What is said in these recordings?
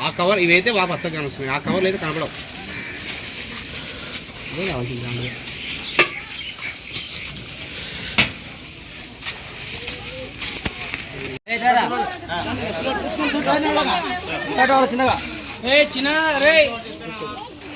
ఆ కవర్ ఇవైతే బాగా పచ్చగా కనిపిస్తున్నాయి. ఆ కవర్లు అయితే కనపడవు. అదే కావాల్సింది చిన్నగా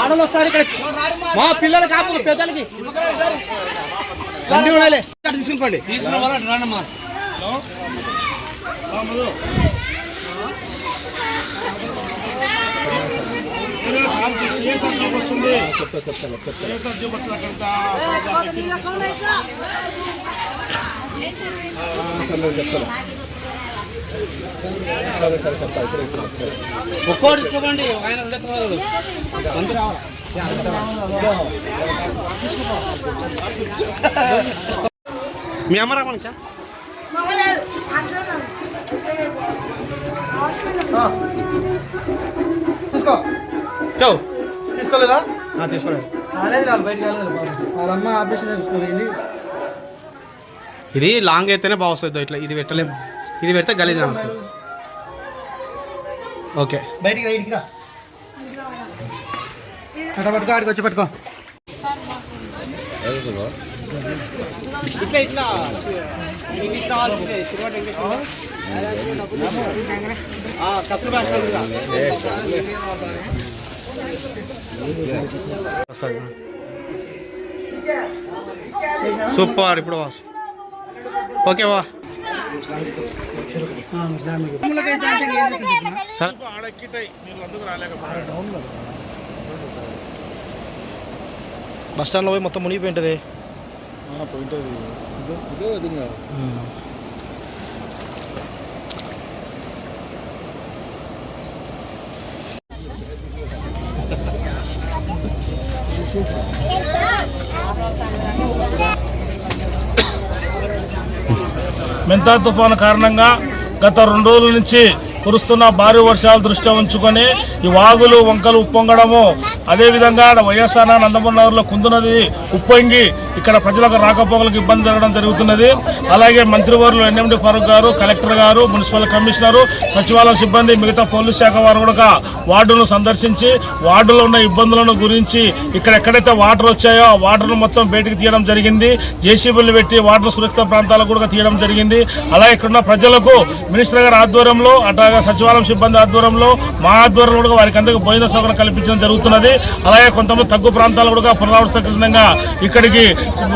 ఆడలు వస్తారు ఇక్కడ మా పిల్లలు కాపు పెద్దలకి. రండి ఉండాలి. ఇక్కడ తీసుకుని ఒక్కోటి తీసుకోండి ఆయన మీ అమ్మ రామనికా తీసుకో. చో. తీసుకోలేదా? తీసుకోలేదు. రాలేదు వాళ్ళు బయటికి వెళ్ళలేదు ఆపరేషన్ ఇది లాంగ్ అయితేనే బాగా వస్తుంది ఇట్లా. ఇది పెట్టలేము. ఇది పెడితే గలీజ్ వస్తుంది ఓకే. బయటికి ఇడికి రా. అట్లా పట్టుకో ఆడికి వచ్చి పట్టుకో. ఇట్లా ఇట్లా. సూపర్ ఇప్పుడు వా. ఓకే వా. బస్ స్టాండ్లో పోయి మొత్తం మునిగిపోయింటుంది మెంతా తుఫాను కారణంగా గత రెండు రోజుల నుంచి కురుస్తున్న భారీ వర్షాలు దృష్ట్యా ఉంచుకొని ఈ వాగులు వంకలు ఉప్పొంగడము అదేవిధంగా వైఎస్ఆర్ నందమూరి నగర్లో కుందు ఉప్పొంగి ఇక్కడ ప్రజలకు రాకపోకలకు ఇబ్బంది జరగడం జరుగుతున్నది. అలాగే మంత్రివర్యులు ఎన్ఎండి ఫరూక్ గారు కలెక్టర్ గారు మున్సిపల్ కమిషనరు సచివాలయ సిబ్బంది మిగతా పోలీస్ శాఖ వారు కూడా వార్డును సందర్శించి వార్డులో ఉన్న ఇబ్బందులను గురించి ఇక్కడ ఎక్కడైతే వాటర్ వచ్చాయో ఆ వాటర్ను మొత్తం బయటికి తీయడం జరిగింది. జేసీబీలు పెట్టి వాటర్ సురక్షిత ప్రాంతాలకు కూడా తీయడం జరిగింది. అలాగే ఇక్కడున్న ప్రజలకు మినిస్టర్ గారి ఆధ్వర్యంలో అట్లాగే సచివాలయం సిబ్బంది ఆధ్వర్యంలో మా ఆధ్వర్యంలో కూడా వారికి అందరికీ భోజన సౌకర్యం కల్పించడం జరుగుతున్నది. అలాగే కొంతమంది తగ్గు ప్రాంతాలు కూడా పునరావృతంగా ఇక్కడికి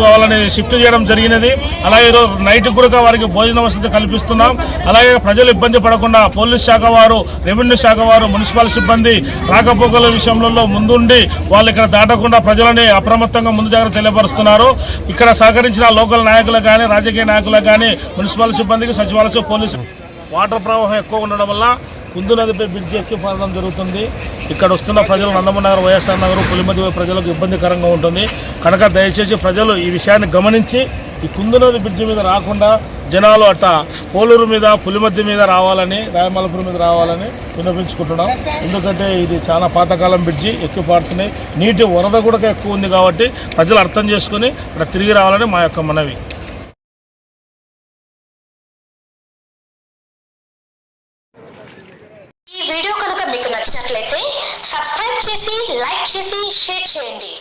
వాళ్ళని షిఫ్ట్ చేయడం జరిగినది. అలాగే ఈరోజు నైట్ కూడా వారికి భోజన వసతి కల్పిస్తున్నాం. అలాగే ప్రజలు ఇబ్బంది పడకుండా పోలీస్ శాఖ వారు రెవెన్యూ శాఖ వారు మున్సిపల్ సిబ్బంది రాకపోకల విషయంలో ముందుండి వాళ్ళు ఇక్కడ దాటకుండా ప్రజలని అప్రమత్తంగా ముందు జాగ్రత్త తెలియపరుస్తున్నారు. ఇక్కడ సహకరించిన లోకల్ నాయకులకు కానీ రాజకీయ నాయకులకు కానీ మున్సిపల్ సిబ్బందికి సచివాలయ పోలీసు వాటర్ ప్రవాహం ఎక్కువ ఉండడం వల్ల కుందు నదిపై బ్రిడ్జి ఎక్కి పడడం జరుగుతుంది. ఇక్కడ వస్తున్న ప్రజలు నందమ నగర్ వైఎస్ఆర్ నగర్ పులిమతి ప్రజలకు ఇబ్బందికరంగా ఉంటుంది. కనుక దయచేసి ప్రజలు ఈ విషయాన్ని గమనించి ఈ కుందు నది బ్రిడ్జి మీద రాకుండా జనాలు అట్ట పోలూరు మీద పులిమద్ది మీద రావాలని రాయమలపురం మీద రావాలని వినిపించుకుంటున్నాం ఎందుకంటే ఇది చాలా పాతకాలం బ్రిడ్జి ఎక్కువ పాడుతున్నాయి నీటి వరద కూడా ఎక్కువ ఉంది కాబట్టి ప్రజలు అర్థం చేసుకుని ఇక్కడ తిరిగి రావాలని మా యొక్క మనవి ఈ వీడియో కనుక మీకు నచ్చినట్లయితే సబ్స్క్రైబ్ చేసి లైక్ చేసి షేర్ చేయండి.